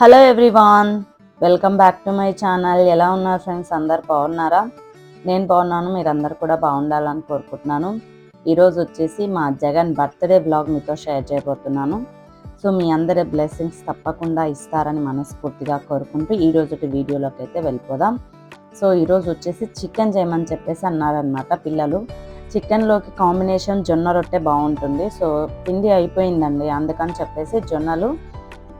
Hello everyone welcome back to my channel ఎలా ఉన్నారు friends అందరు బాగున్నారా? నేను బాగున్నాను మీరందరూ కూడా బాగుండాలని కోరుకుంటున్నాను. ఈరోజు వచ్చేసి మా జగన్ బర్త్డే బ్లాగ్ మీతో షేర్ చేయబోతున్నాను. సో మీ అందరి బ్లెస్సింగ్స్ తప్పకుండా ఇస్తారని మనస్ఫూర్తిగా కోరుకుంటూ ఈ రోజుటి వీడియోలోకి అయితే వెళ్ళిపోదాం. సో ఈరోజు వచ్చేసి చికెన్ చేయమని చెప్పేసి అన్నారనమాట పిల్లలు. చికెన్లోకి కాంబినేషన్ జొన్న రొట్టె బాగుంటుంది. సో పిండి అయిపోయిందండి. అందుకని చెప్పేసి జొన్నలు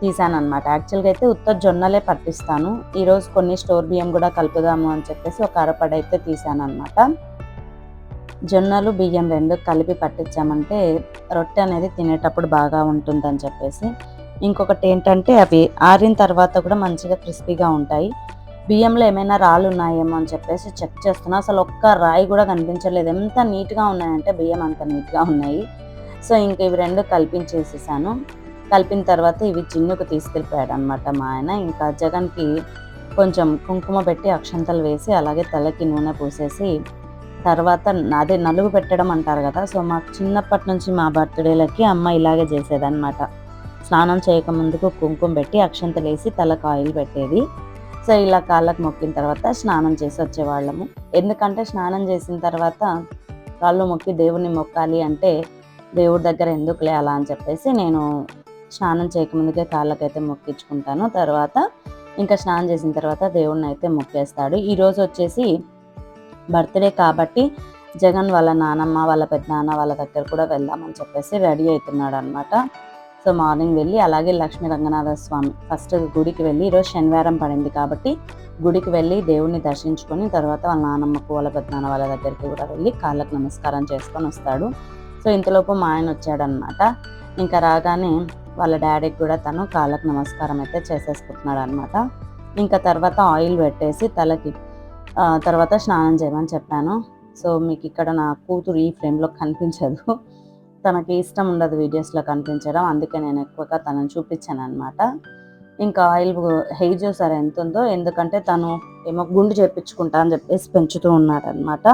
తీసాను అనమాట యాక్చువల్గా అయితే ఉత్త జొన్నలే పట్టిస్తాను. ఈరోజు కొన్ని స్టోర్ బియ్యం కూడా కలుపుదాము అని చెప్పేసి ఒక అరపడి అయితే తీసాను అనమాట జొన్నలు బియ్యం రెండు కలిపి పట్టించామంటే రొట్టె అనేది తినేటప్పుడు బాగా ఉంటుందని చెప్పేసి. ఇంకొకటి ఏంటంటే అవి ఆరిన తర్వాత కూడా మంచిగా క్రిస్పీగా ఉంటాయి. బియ్యంలో ఏమైనా రాళ్ళు ఉన్నాయేమో అని చెప్పేసి చెక్ చేస్తున్నా. అసలు ఒక్క రాయి కూడా కనిపించలేదు. ఎంత నీట్గా ఉన్నాయంటే బియ్యం అంత నీట్గా ఉన్నాయి. సో ఇంక ఇవి రెండు కల్పించేసేసాను. కలిపిన తర్వాత ఇవి జిన్నుకు తీసుకెళ్ళిపోయాడు అనమాట మా ఆయన. ఇంకా జగన్కి కొంచెం కుంకుమ పెట్టి అక్షంతలు వేసి అలాగే తలకి నూనె పూసేసి తర్వాత అదే నలుగు పెట్టడం అంటారు కదా సో మాకు చిన్నప్పటి నుంచి మా బర్త్డేలకి అమ్మ ఇలాగే చేసేదన్నమాట. స్నానం చేయకముందుకు కుంకుమ పెట్టి అక్షంతలు వేసి తలకు ఆయిల్ పెట్టేది. సో ఇలా కాళ్ళకు మొక్కిన తర్వాత స్నానం చేసి వచ్చేవాళ్ళము. ఎందుకంటే స్నానం చేసిన తర్వాత కాళ్ళు మొక్కి దేవుని మొక్కాలి అంటే దేవుడి దగ్గర ఎందుకులే అలా అని చెప్పేసి నేను స్నానం చేయకముందుకే కాళ్ళకైతే మొక్కించుకుంటాను. తర్వాత ఇంకా స్నానం చేసిన తర్వాత దేవుడిని అయితే మొక్కేస్తాడు ఈరోజు వచ్చేసి బర్త్డే కాబట్టి జగన్ వాళ్ళ నానమ్మ వాళ్ళ పెద్దనాన్న వాళ్ళ దగ్గర కూడా వెళ్దామని చెప్పేసి రెడీ అవుతున్నాడు అనమాట సో మార్నింగ్ వెళ్ళి అలాగే లక్ష్మీ రంగనాథ స్వామి ఫస్ట్ గుడికి వెళ్ళి ఈరోజు శనివారం పడింది కాబట్టి గుడికి వెళ్ళి దేవుణ్ణి దర్శించుకొని తర్వాత వాళ్ళ నానమ్మకు వాళ్ళ పెద్దనాన్న వాళ్ళ దగ్గరికి కూడా వెళ్ళి కాళ్ళకు నమస్కారం చేసుకొని వస్తాడు. సో ఇంతలోపు మా ఆయన వచ్చాడనమాట ఇంకా రాగానే వాళ్ళ డాడీకి కూడా తను కాళ్ళకు నమస్కారం అయితే చేసేసుకుంటున్నాడు అనమాట ఇంకా తర్వాత ఆయిల్ పెట్టేసి తలకి తర్వాత స్నానం చేయమని చెప్పాను. సో మీకు ఇక్కడ నా కూతురు ఈ ఫ్రేమ్లో కనిపించదు. తనకి ఇష్టం ఉండదు వీడియోస్లో కనిపించడం. అందుకే నేను ఎక్కువగా తనని చూపించాను అనమాట ఇంకా ఆయిల్ హెయిర్ చూసారా ఎంత ఉందో ఎందుకంటే తను ఏమో గుండు చేపించుకుంటా అని చెప్పేసి పెంచుతూ ఉన్నాడనమాట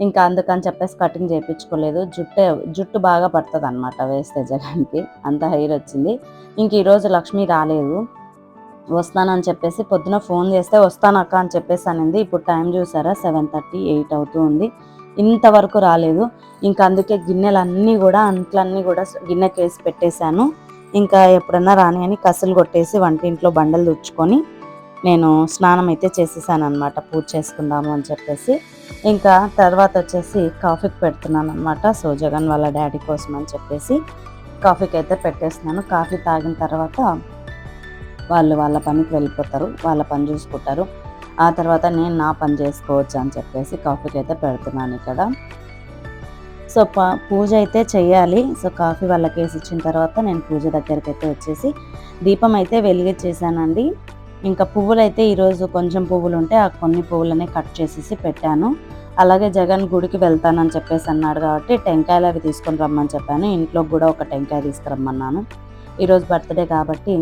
ఇంకా అందుకని చెప్పేసి కటింగ్ చేయించుకోలేదు. జుట్టు జుట్టు బాగా పడుతుంది అనమాట వేస్తే జగన్కి అంత హెయిర్ వచ్చింది. ఇంక ఈరోజు లక్ష్మి రాలేదు. వస్తానని చెప్పేసి పొద్దున ఫోన్ చేస్తే వస్తానక్క అని చెప్పేసి అనింది. ఇప్పుడు టైం చూసారా? సెవెన్ థర్టీ ఎయిట్ అవుతూ ఉంది. ఇంతవరకు రాలేదు. ఇంకా అందుకే గిన్నెలన్నీ కూడా అంట్లన్నీ కూడా గిన్నెకి వేసి పెట్టేశాను. ఇంకా ఎప్పుడన్నా రాని అని కసులు కొట్టేసి వంటింట్లో బండలు తుడుచుకొని నేను స్నానం అయితే చేసేసాను అనమాట పూజ చేసుకుందాము అని చెప్పేసి. ఇంకా తర్వాత వచ్చేసి కాఫీకి పెడుతున్నాను అనమాట సో జగన్ వాళ్ళ డాడీ కోసం అని చెప్పేసి కాఫీకి అయితే పెట్టేస్తున్నాను. కాఫీ తాగిన తర్వాత వాళ్ళు వాళ్ళ పనికి వెళ్ళిపోతారు వాళ్ళ పని చూసుకుంటారు. ఆ తర్వాత నేను నా పని చేసుకోవచ్చు అని చెప్పేసి కాఫీకి అయితే పెడుతున్నాను ఇక్కడ. సో పూజ అయితే చేయాలి. సో కాఫీ వాళ్ళకి వేసి ఇచ్చిన తర్వాత నేను పూజ దగ్గరికి అయితే వచ్చేసి దీపం అయితే వెలిగించేసానండి ఇంకా పువ్వులు అయితే ఈరోజు కొంచెం పువ్వులు ఉంటే ఆ కొన్ని పువ్వులనే కట్ చేసేసి పెట్టాను. అలాగే జగన్ గుడికి వెళ్తానని చెప్పేసి అన్నాడు కాబట్టి టెంకాయలు అవి తీసుకొని రమ్మని చెప్పాను. ఇంట్లో కూడా ఒక టెంకాయ తీసుకురమ్మన్నాను. ఈరోజు బర్త్డే కాబట్టి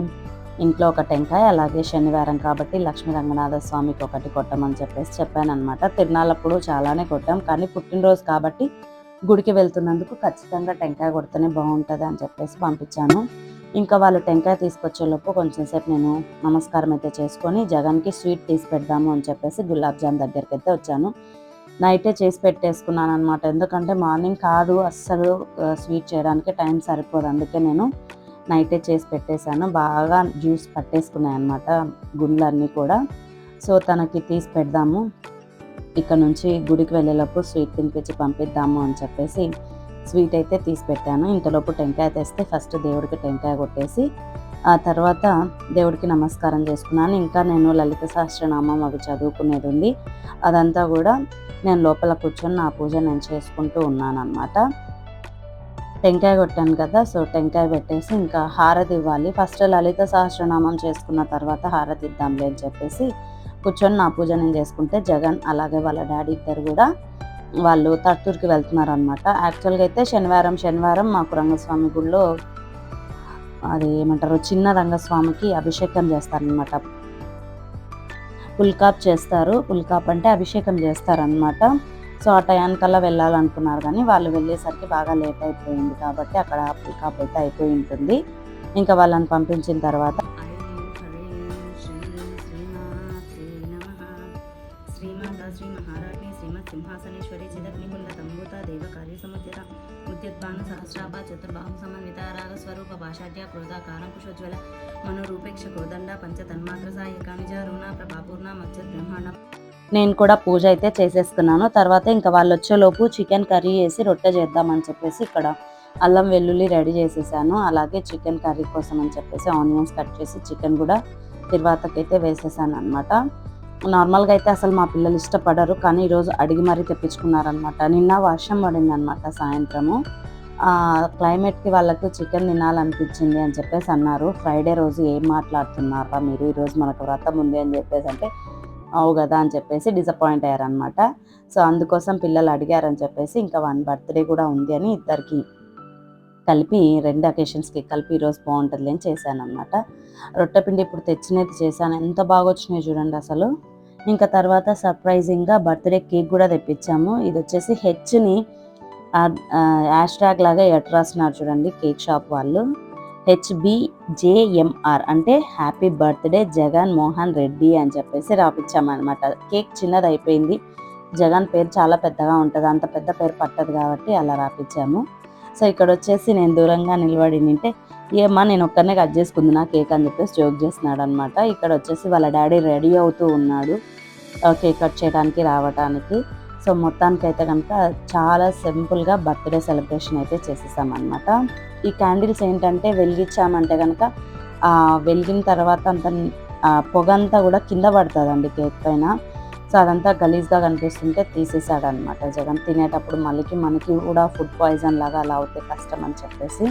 ఇంట్లో ఒక టెంకాయ అలాగే శనివారం కాబట్టి లక్ష్మీ రంగనాథ స్వామికి ఒకటి కొట్టమని చెప్పేసి చెప్పానమాట తిరునాళ్ళప్పుడు చాలానే కొట్టాం కానీ పుట్టినరోజు కాబట్టి గుడికి వెళ్తున్నందుకు ఖచ్చితంగా టెంకాయ కొడితేనే బాగుంటుంది అని చెప్పేసి పంపించాను. ఇంకా వాళ్ళు టెంకాయ తీసుకొచ్చేలోపు కొంచెం సేపు నేను నమస్కారం అయితే చేసుకొని జగన్కి స్వీట్ తీసి పెడదాము అని చెప్పేసి గులాబ్ జామ్ దగ్గరికి అయితే వచ్చాను. నైటే చేసి పెట్టేసుకున్నాను అనమాట ఎందుకంటే మార్నింగ్ కాదు అస్సలు స్వీట్ చేయడానికి టైం సరిపోదు. అందుకే నేను నైటే చేసి పెట్టేశాను. బాగా జ్యూస్ పట్టేసుకున్నాయి అనమాట గుండ్లన్నీ కూడా. సో తనకి తీసి పెడదాము. ఇక్కడ నుంచి గుడికి వెళ్ళేటప్పుడు స్వీట్ తినిపించి పంపిద్దాము అని చెప్పేసి స్వీట్ అయితే తీసి పెట్టాను. ఇంతలోపు టెంకాయ తెస్తే ఫస్ట్ దేవుడికి టెంకాయ కొట్టేసి ఆ తర్వాత దేవుడికి నమస్కారం చేసుకున్నాను. ఇంకా నేను లలిత సహస్రనామం అవి చదువుకునేది ఉంది. అదంతా కూడా నేను లోపల కూర్చొని నా పూజ నేను చేసుకుంటూ ఉన్నాను అనమాట టెంకాయ కొట్టాను కదా సో టెంకాయ పెట్టేసి ఇంకా హారతి ఇవ్వాలి. ఫస్ట్ లలిత సహస్రనామం చేసుకున్న తర్వాత హారతి ఇద్దాంలే అని చెప్పేసి కూర్చొని నా పూజ నేను చేసుకుంటే జగన్ అలాగే వాళ్ళ డాడీ ఇద్దరు కూడా వాళ్ళు తర్తూర్కి వెళ్తున్నారు అనమాట యాక్చువల్గా అయితే శనివారం శనివారం మాకు రంగస్వామి గుడిలో అది ఏమంటారు చిన్న రంగస్వామికి అభిషేకం చేస్తారనమాట పుల్కాప్ చేస్తారు. పుల్కాప్ అంటే అభిషేకం చేస్తారనమాట సో ఆ టయానికల్లా వెళ్ళాలనుకున్నారు కానీ వాళ్ళు వెళ్ళేసరికి బాగా లేట్ అయిపోయింది కాబట్టి అక్కడ పుల్కాప్ అయితే అయిపోయి ఉంటుంది. ఇంకా వాళ్ళని పంపించిన తర్వాత చతుర్బాహు సమన్విత రాగస్వరూప భాషాఢ్య క్రోధ కుశోజ్వల మనోరూపేక్ష కోదండ పంచ తన్మాత్ర సాయిక రుణ ప్రభాపూర్ణ మత్స్య బ్రహ్మాండ నేను కూడా పూజ అయితే చేసేసుకున్నాను. తర్వాత ఇంకా వాళ్ళు వచ్చేలోపు చికెన్ కర్రీ వేసి రొట్టె చేద్దామని చెప్పేసి ఇక్కడ అల్లం వెల్లుల్లి రెడీ చేసేసాను. అలాగే చికెన్ కర్రీ కోసం అని చెప్పేసి ఆనియన్స్ కట్ చేసి చికెన్ కూడా తిరువాతకైతే వేసేసాను అనమాట నార్మల్గా అయితే అసలు మా పిల్లలు ఇష్టపడరు కానీ ఈరోజు అడిగి మరీ తెప్పించుకున్నారనమాట నిన్న వర్షం పడింది అనమాట సాయంత్రము. క్లైమేట్కి వాళ్ళకు చికెన్ తినాలనిపించింది అని చెప్పేసి అన్నారు. ఫ్రైడే రోజు ఏం మాట్లాడుతున్నారా మీరు? ఈరోజు మనకు వ్రతం ఉంది అని చెప్పేసి అంటే అవు కదా అని చెప్పేసి డిసప్పాయింట్ అయ్యారనమాట సో అందుకోసం పిల్లలు అడిగారని చెప్పేసి ఇంకా వన్ బర్త్డే కూడా ఉంది అని ఇద్దరికి కలిపి రెండు అకేషన్స్కి కలిపి ఈరోజు బాగుంటుంది అని చేశాను అనమాట రొట్టెపిండి ఇప్పుడు తెచ్చినది చేశాను. ఎంత బాగా వచ్చినాయి చూడండి అసలు. ఇంకా తర్వాత సర్ప్రైజింగ్గా బర్త్డే కేక్ కూడా తెప్పించాము. ఇది వచ్చేసి హెచ్ని యాష్ ట్యాగ్ లాగా ఎట్ రాస్తున్నారు చూడండి కేక్ షాప్ వాళ్ళు. హెచ్బిజేఎంఆర్ అంటే హ్యాపీ బర్త్డే జగన్ మోహన్ రెడ్డి అని చెప్పేసి రాపించామన్నమాట కేక్ చిన్నది అయిపోయింది జగన్ పేరు చాలా పెద్దగా ఉంటుంది. అంత పెద్ద పేరు పట్టదు కాబట్టి అలా రాపించాము సో ఇక్కడ వచ్చేసి నేను దూరంగా నిలబడి నింటే ఏమ్మా నేను ఒక్కనే కట్ చేసుకుంది నా కేక్ అని చెప్పేసి జోక్ చేస్తున్నాడు అనమాట ఇక్కడ వచ్చేసి వాళ్ళ డాడీ రెడీ అవుతూ ఉన్నాడు. కేక్ కట్ చేయడానికి రావడానికి సో మొత్తానికి అయితే కనుక చాలా సింపుల్గా బర్త్డే సెలబ్రేషన్ అయితే చేసేసామన్నమాట. ఈ క్యాండిల్స్ ఏంటంటే వెలిగించామంటే కనుక వెలిగిన తర్వాత అంత పొగ అంతా కూడా కింద పడుతుందండి కేక్ పైన. సో అదంతా గలీజ్గా కనిపిస్తుంటే తీసేసాడనమాట జగన్. తినేటప్పుడు మళ్ళీకి మనకి కూడా ఫుడ్ పాయిజన్ లాగా అలా అవుతే కష్టం అని చెప్పేసి.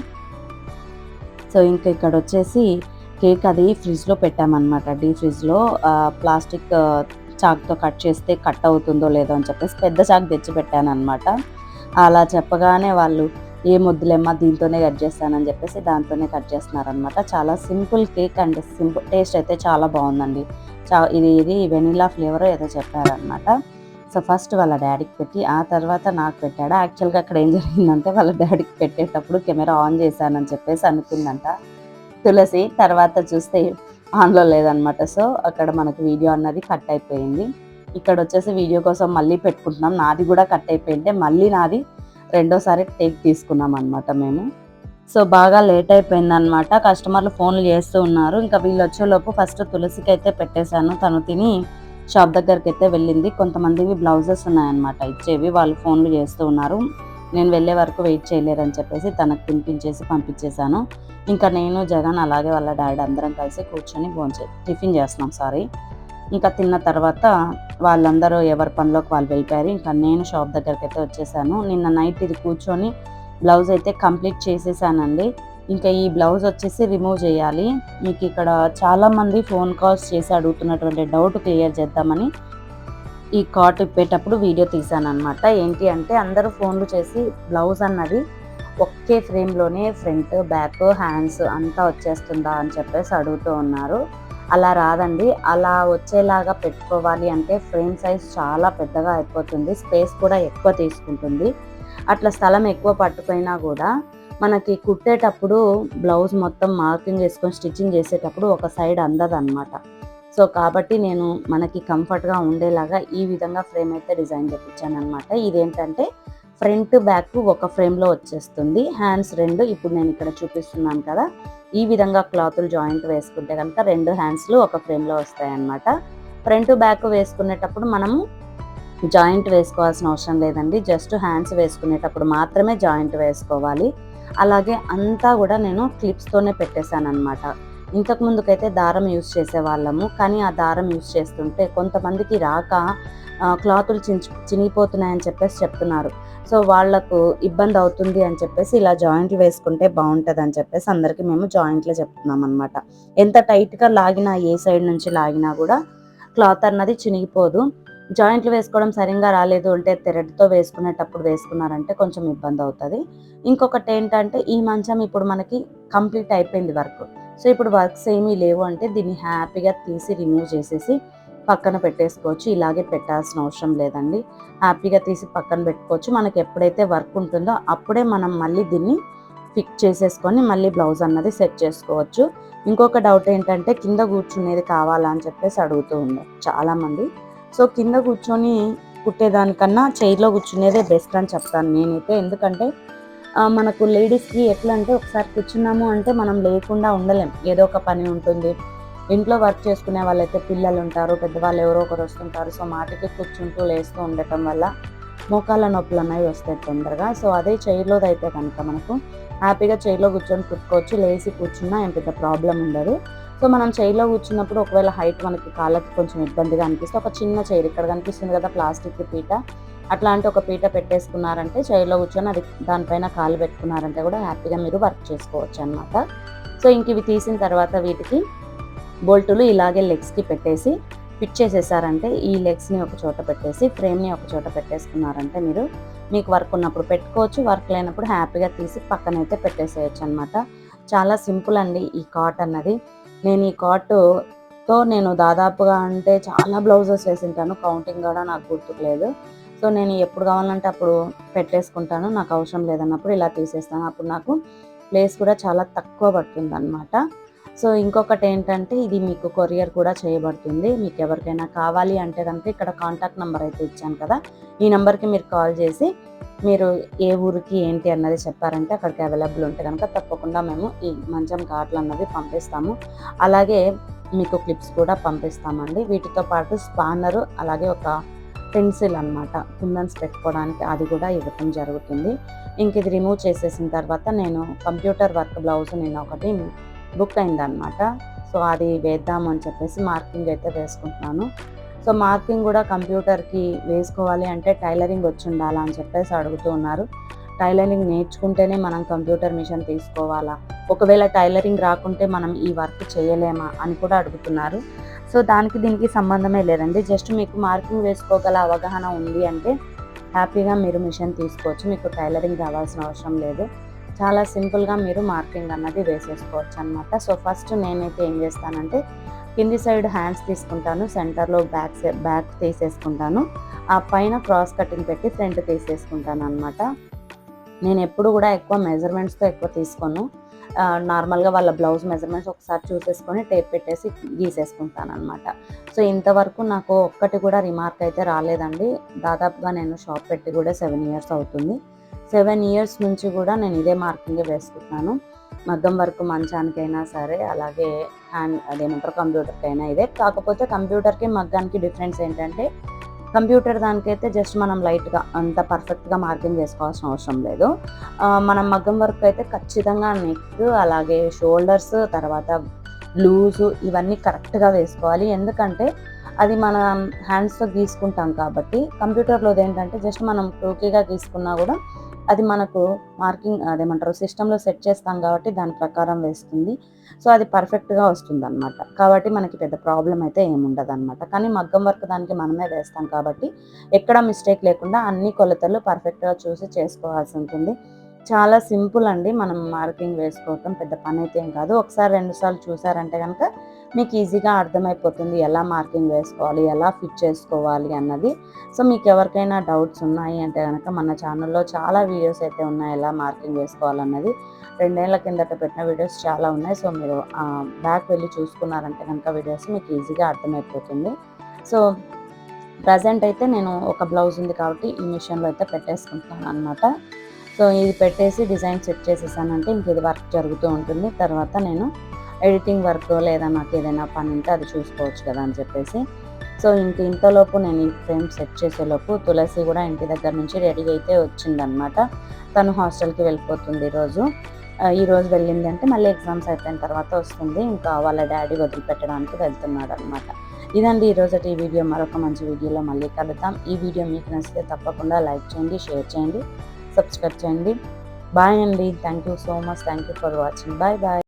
సో ఇంకా ఇక్కడ వచ్చేసి కేక్ అది ఫ్రిడ్జ్లో పెట్టామన్నమాట. డీ ఫ్రిడ్జ్లో ప్లాస్టిక్ చాక్తో కట్ చేస్తే కట్ అవుతుందో లేదో అని చెప్పేసి పెద్ద చాక్ తెచ్చి పెట్టాను అనమాట అలా చెప్పగానే వాళ్ళు ఏ ముద్దులేమ్మా దీంతోనే కట్ చేస్తానని చెప్పేసి దాంతోనే కట్ చేస్తున్నారనమాట చాలా simple cake and simple taste అయితే చాలా బాగుందండి. చా ఇది ఇది వెనిలా ఫ్లేవర్ ఏదో చెప్పారనమాట సో ఫస్ట్ వాళ్ళ డాడీకి పెట్టి ఆ తర్వాత నాకు పెట్టాడు. యాక్చువల్గా అక్కడ ఏం జరిగిందంటే వాళ్ళ డాడీకి పెట్టేటప్పుడు కెమెరా ఆన్ చేశానని చెప్పేసి అనుకుందంట. తులసి తర్వాత చూస్తే ఆన్లో లేదనమాట. సో అక్కడ మనకు వీడియో అన్నది కట్ అయిపోయింది. ఇక్కడ వచ్చేసి వీడియో కోసం మళ్ళీ పెట్టుకుంటున్నాం. నాది కూడా కట్ అయిపోయింటే మళ్ళీ నాది రెండోసారి టేక్ తీసుకున్నాం అనమాట మేము. సో బాగా లేట్ అయిపోయింది అనమాట కస్టమర్లు ఫోన్లు చేస్తూ ఉన్నారు. ఇంకా వీళ్ళు వచ్చేలోపు ఫస్ట్ తులసికి అయితే పెట్టేశాను. తను తిని షాప్ దగ్గరికి అయితే వెళ్ళింది. కొంతమందివి బ్లౌజెస్ ఉన్నాయన్నమాట. ఇచ్చేవి వాళ్ళు ఫోన్లు చేస్తూ ఉన్నారు. నేను వెళ్ళే వరకు వెయిట్ చేయలేరని చెప్పేసి తనకు తినిపించేసి పంపించేశాను. ఇంకా నేను జగన్ అలాగే వాళ్ళ డాడీ అందరం కలిసి కూర్చొని భోంచే టిఫిన్ చేస్తున్నాం సారీ. ఇంకా తిన్న తర్వాత వాళ్ళందరూ ఎవరి పనిలోకి వాళ్ళు వెళ్ళిపోయారు. ఇంకా నేను షాప్ దగ్గరికి అయితే వచ్చేసాను. నిన్న నైట్ ఇది కూర్చొని బ్లౌజ్ అయితే కంప్లీట్ చేసేసానండి. ఇంకా ఈ బ్లౌజ్ వచ్చేసి రిమూవ్ చేయాలి. మీకు ఇక్కడ చాలామంది ఫోన్ కాల్స్ చేసి అడుగుతున్నటువంటి డౌట్ క్లియర్ చేద్దామని ఈ కాట్ ఇప్పేటప్పుడు వీడియో తీశాను అనమాట ఏంటి అంటే అందరూ ఫోన్లు చేసి బ్లౌజ్ అన్నది ఒకే ఫ్రేమ్లోనే ఫ్రంట్ బ్యాక్ హ్యాండ్స్ అంతా వచ్చేస్తుందా అని చెప్పేసి అడుగుతూ ఉన్నారు. అలా రాదండి. అలా వచ్చేలాగా పెట్టుకోవాలి అంటే ఫ్రేమ్ సైజ్ చాలా పెద్దగా అయిపోతుంది. స్పేస్ కూడా ఎక్కువ తీసుకుంటుంది. అట్లా స్థలం ఎక్కువ పట్టుకున్నా కూడా మనకి కుట్టేటప్పుడు బ్లౌజ్ మొత్తం మార్కింగ్ చేసుకొని స్టిచ్చింగ్ చేసేటప్పుడు ఒక సైడ్ అందదు అనమాట సో కాబట్టి నేను మనకి కంఫర్ట్గా ఉండేలాగా ఈ విధంగా ఫ్రేమ్ అయితే డిజైన్ చేయించాను అనమాట ఇదేంటంటే ఫ్రంట్ బ్యాక్ ఒక ఫ్రేమ్లో వచ్చేస్తుంది. హ్యాండ్స్ రెండు ఇప్పుడు నేను ఇక్కడ చూపిస్తున్నాను కదా. ఈ విధంగా క్లాతులు జాయింట్ వేసుకుంటే కనుక రెండు హ్యాండ్స్లు ఒక ఫ్రేమ్లో వస్తాయన్నమాట. ఫ్రంట్ బ్యాక్ వేసుకునేటప్పుడు మనము జాయింట్ వేసుకోవాల్సిన అవసరం లేదండి. జస్ట్ హ్యాండ్స్ వేసుకునేటప్పుడు మాత్రమే జాయింట్ వేసుకోవాలి. అలాగే అంతా కూడా నేను క్లిప్స్తోనే పెట్టేశాను అనమాట ఇంతకు ముందుకైతే దారం యూస్ చేసేవాళ్ళము. కానీ ఆ దారం యూస్ చేస్తుంటే కొంతమందికి రాక క్లాతులు చించి చినిగిపోతున్నాయని చెప్పేసి చెప్తున్నారు. సో వాళ్ళకు ఇబ్బంది అవుతుంది అని చెప్పేసి ఇలా జాయింట్లు వేసుకుంటే బాగుంటుంది అని చెప్పేసి అందరికీ మేము జాయింట్లు చెప్తున్నాం అనమాట ఎంత టైట్గా లాగినా ఏ సైడ్ నుంచి లాగినా కూడా క్లాత్ అన్నది చినిగిపోదు. జాయింట్లు వేసుకోవడం సరిగ్గా రాలేదు అంటే తెరటితో వేసుకునేటప్పుడు వేసుకున్నారంటే కొంచెం ఇబ్బంది అవుతుంది. ఇంకొకటి ఏంటంటే ఈ మంచం ఇప్పుడు మనకి కంప్లీట్ అయిపోయింది వర్క్. సో ఇప్పుడు వర్క్స్ ఏమీ లేవు అంటే దీన్ని హ్యాపీగా తీసి రిమూవ్ చేసేసి పక్కన పెట్టేసుకోవచ్చు. ఇలాగే పెట్టాల్సిన అవసరం లేదండి. హ్యాపీగా తీసి పక్కన పెట్టుకోవచ్చు. మనకి ఎప్పుడైతే వర్క్ ఉంటుందో అప్పుడే మనం మళ్ళీ దీన్ని ఫిక్స్ చేసేసుకొని మళ్ళీ బ్లౌజ్ అన్నది సెట్ చేసుకోవచ్చు. ఇంకొక డౌట్ ఏంటంటే కింద కూర్చునేది కావాలా అని చెప్పేసి అడుగుతూ ఉన్నారు చాలామంది. సో కింద కూర్చొని కుట్టేదానికన్నా చైర్లో కూర్చునేదే బెస్ట్ అని చెప్తాను నేనైతే. ఎందుకంటే మనకు లేడీస్కి ఎట్లా అంటే ఒకసారి కూర్చున్నాము అంటే మనం లేకుండా ఉండలేం. ఏదో ఒక పని ఉంటుంది. ఇంట్లో వర్క్ చేసుకునే వాళ్ళైతే పిల్లలు ఉంటారు పెద్దవాళ్ళు ఎవరో ఒకరు వస్తుంటారు. సో మాటికి కూర్చుంటూ లేస్తూ ఉండటం వల్ల మోకాళ్ళ నొప్పులు అనేవి వస్తాయి తొందరగా. సో అదే చైర్లోది అయితే కనుక మనకు హ్యాపీగా చైర్లో కూర్చొని కుట్టుకోవచ్చు. లేచి కూర్చున్నా ఏం పెద్ద ప్రాబ్లం ఉండదు. సో మనం చైర్లో కూర్చున్నప్పుడు ఒకవేళ హైట్ మనకి కాళ్ళకి కొంచెం ఇబ్బందిగా అనిపిస్తే ఒక చిన్న చైర్ ఇక్కడ కనిపిస్తుంది కదా ప్లాస్టిక్ పీట. అట్లాంటి ఒక పీట పెట్టేసుకున్నారంటే చైర్లో కూర్చొని అది దానిపైన కాలు పెట్టుకున్నారంటే కూడా హ్యాపీగా మీరు వర్క్ చేసుకోవచ్చు అనమాట సో ఇంక ఇవి తీసిన తర్వాత వీటికి బోల్టులు ఇలాగే లెగ్స్కి పెట్టేసి ఫిట్ చేసేసారంటే ఈ లెగ్స్ని ఒక చోట పెట్టేసి ఫ్రేమ్ని ఒక చోట పెట్టేసుకున్నారంటే మీరు మీకు వర్క్ ఉన్నప్పుడు పెట్టుకోవచ్చు వర్క్ లేనప్పుడు హ్యాపీగా తీసి పక్కనైతే పెట్టేసేయచ్చు అనమాట చాలా సింపుల్ అండి ఈ కాట్ అన్నది. నేను ఈ కాట్తో నేను దాదాపుగా అంటే చాలా బ్లౌజెస్ వేసింటాను కౌంటింగ్ కూడా నాకు గుర్తుకులేదు సో నేను ఎప్పుడు కావాలంటే అప్పుడు పెట్టేసుకుంటాను. నాకు అవసరం లేదన్నప్పుడు ఇలా తీసేస్తాను. అప్పుడు నాకు ప్లేస్ కూడా చాలా తక్కువ పడుతుంది అనమాట సో ఇంకొకటి ఏంటంటే ఇది మీకు కొరియర్ కూడా చేయబడుతుంది. మీకు ఎవరికైనా కావాలి అంటే కనుక ఇక్కడ కాంటాక్ట్ నెంబర్ అయితే ఇచ్చాను కదా. ఈ నెంబర్కి మీరు కాల్ చేసి మీరు ఏ ఊరికి ఏంటి అన్నది చెప్పారంటే అక్కడికి అవైలబుల్ ఉంటే కనుక తప్పకుండా మేము ఈ మంచం కార్డులు అన్నవి పంపిస్తాము. అలాగే మీకు క్లిప్స్ కూడా పంపిస్తామండి. వీటితో పాటు స్పానరు అలాగే ఒక పెన్సిల్ అనమాట కుందన్స్ పెట్టుకోవడానికి అది కూడా ఇవ్వటం జరుగుతుంది. ఇంక ఇది రిమూవ్ చేసేసిన తర్వాత నేను కంప్యూటర్ వర్క్ బ్లౌజ్ నేను ఒకటి బుక్ అయిందనమాట సో అది వేద్దాం అని చెప్పేసి మార్కింగ్ అయితే వేసుకుంటున్నాను. సో మార్కింగ్ కూడా కంప్యూటర్కి వేసుకోవాలి అంటే టైలరింగ్ వచ్చి ఉండాలా అని చెప్పేసి అడుగుతూ ఉన్నారు. టైలరింగ్ నేర్చుకుంటేనే మనం కంప్యూటర్ మిషన్ తీసుకోవాలా? ఒకవేళ టైలరింగ్ రాకుంటే మనం ఈ వర్క్ చేయలేమా అని కూడా అడుగుతున్నారు. సో దానికి దీనికి సంబంధమే లేదండి. జస్ట్ మీకు మార్కింగ్ వేసుకోగల అవగాహన ఉంది అంటే హ్యాపీగా మీరు మిషన్ తీసుకోవచ్చు. మీకు టైలరింగ్ రావాల్సిన అవసరం లేదు. చాలా సింపుల్గా మీరు మార్కింగ్ అన్నది వేసేసుకోవచ్చు అనమాట సో ఫస్ట్ నేనైతే ఏం చేస్తానంటే కింది సైడ్ హ్యాండ్స్ తీసుకుంటాను. సెంటర్లో బ్యాక్ బ్యాక్ తీసేసుకుంటాను. ఆ పైన క్రాస్ కటింగ్ పెట్టి ఫ్రంట్ తీసేసుకుంటాను అనమాట నేను ఎప్పుడు కూడా ఎక్కువ మెజర్మెంట్స్తో ఎక్కువ తీసుకోను. నార్మల్గా వాళ్ళ బ్లౌజ్ మెజర్మెంట్స్ ఒకసారి చూసేసుకొని టేప్ పెట్టేసి గీసేసుకుంటాను అనమాట సో ఇంతవరకు నాకు ఒక్కటి కూడా రిమార్క్ అయితే రాలేదండి. దాదాపుగా నేను షాప్ పెట్టి కూడా సెవెన్ ఇయర్స్ అవుతుంది. సెవెన్ ఇయర్స్ నుంచి కూడా నేను ఇదే మార్కింగే వేసుకుంటున్నాను. మగ్గం వర్క్ మంచానికైనా సరే అలాగే హ్యాండ్ అదేమంటారు కంప్యూటర్కి అయినా ఇదే. కాకపోతే కంప్యూటర్కి మగ్గానికి డిఫరెన్స్ ఏంటంటే కంప్యూటర్ దానికైతే జస్ట్ మనం లైట్గా అంత పర్ఫెక్ట్గా మార్కింగ్ చేసుకోవాల్సిన అవసరం లేదు. మనం మగ్గం వర్క్ అయితే ఖచ్చితంగా నెక్ అలాగే షోల్డర్స్ తర్వాత లూజు ఇవన్నీ కరెక్ట్గా వేసుకోవాలి. ఎందుకంటే అది మనం హ్యాండ్స్తో గీసుకుంటాం కాబట్టి కంప్యూటర్లో ఏంటంటే జస్ట్ మనం టోకీగా గీసుకున్నా కూడా అది మనకు మార్కింగ్ అదేమంటారు సిస్టంలో సెట్ చేస్తాం కాబట్టి దాని ప్రకారం వేస్తుంది. సో అది పర్ఫెక్ట్గా వస్తుంది అనమాట కాబట్టి మనకి పెద్ద ప్రాబ్లం అయితే ఏముండదు అనమాట కానీ మగ్గం వర్క్ దానికి మనమే వేస్తాం కాబట్టి ఎక్కడ మిస్టేక్ లేకుండా అన్ని కొలతలు పర్ఫెక్ట్గా చూసి చేసుకోవాల్సి ఉంటుంది. చాలా సింపుల్ అండి మనం మార్కింగ్ వేసుకోవటం. పెద్ద పని అయితే ఏం కాదు. ఒకసారి రెండుసార్లు చూసారంటే కనుక మీకు ఈజీగా అర్థమైపోతుంది ఎలా మార్కింగ్ వేసుకోవాలి ఎలా ఫిట్ చేసుకోవాలి అన్నది. సో మీకు ఎవరికైనా డౌట్స్ ఉన్నాయి అంటే కనుక మన ఛానల్లో చాలా వీడియోస్ అయితే ఉన్నాయి ఎలా మార్కింగ్ వేసుకోవాలన్నది. రెండేళ్ళ కిందట పెట్టిన వీడియోస్ చాలా ఉన్నాయి. సో మీరు బ్యాక్ వెళ్ళి చూసుకున్నారంటే కనుక వీడియోస్ మీకు ఈజీగా అర్థమైపోతుంది. సో ప్రజెంట్ అయితే నేను ఒక బ్లౌజ్ ఉంది కాబట్టి ఈ మిషన్లో అయితే పెట్టేసుకుంటున్నాను అనమాట సో ఇది పెట్టేసి డిజైన్ సెట్ చేసేసానంటే ఇంక ఇది వర్క్ జరుగుతూ ఉంటుంది. తర్వాత నేను ఎడిటింగ్ వర్క్ లేదా నాకు ఏదైనా పని ఉంటే అది చూసుకోవచ్చు కదా అని చెప్పేసి. సో ఇంక ఇంతలోపు నేను ఈ ఫ్రేమ్ సెట్ చేసేలోపు తులసి కూడా ఇంటి దగ్గర నుంచి రెడీ అయితే వచ్చిందనమాట. తను హాస్టల్కి వెళ్ళిపోతుంది ఈరోజు. ఈరోజు ఈ రోజు వెళ్ళింది అంటే మళ్ళీ ఎగ్జామ్స్ అయిపోయిన తర్వాత వస్తుంది. ఇంకా వాళ్ళ డాడీ వదిలిపెట్టడానికి వెళ్తున్నాడు అనమాట ఇదండి ఈరోజు ఈ వీడియో. మరొక మంచి వీడియోలో మళ్ళీ కలుద్దాం. ఈ వీడియో మీకు నచ్చితే తప్పకుండా లైక్ చేయండి షేర్ చేయండి సబ్స్క్రైబ్ చేయండి. బాయ్ అండి. Thank you so much. Thank you for watching. Bye bye.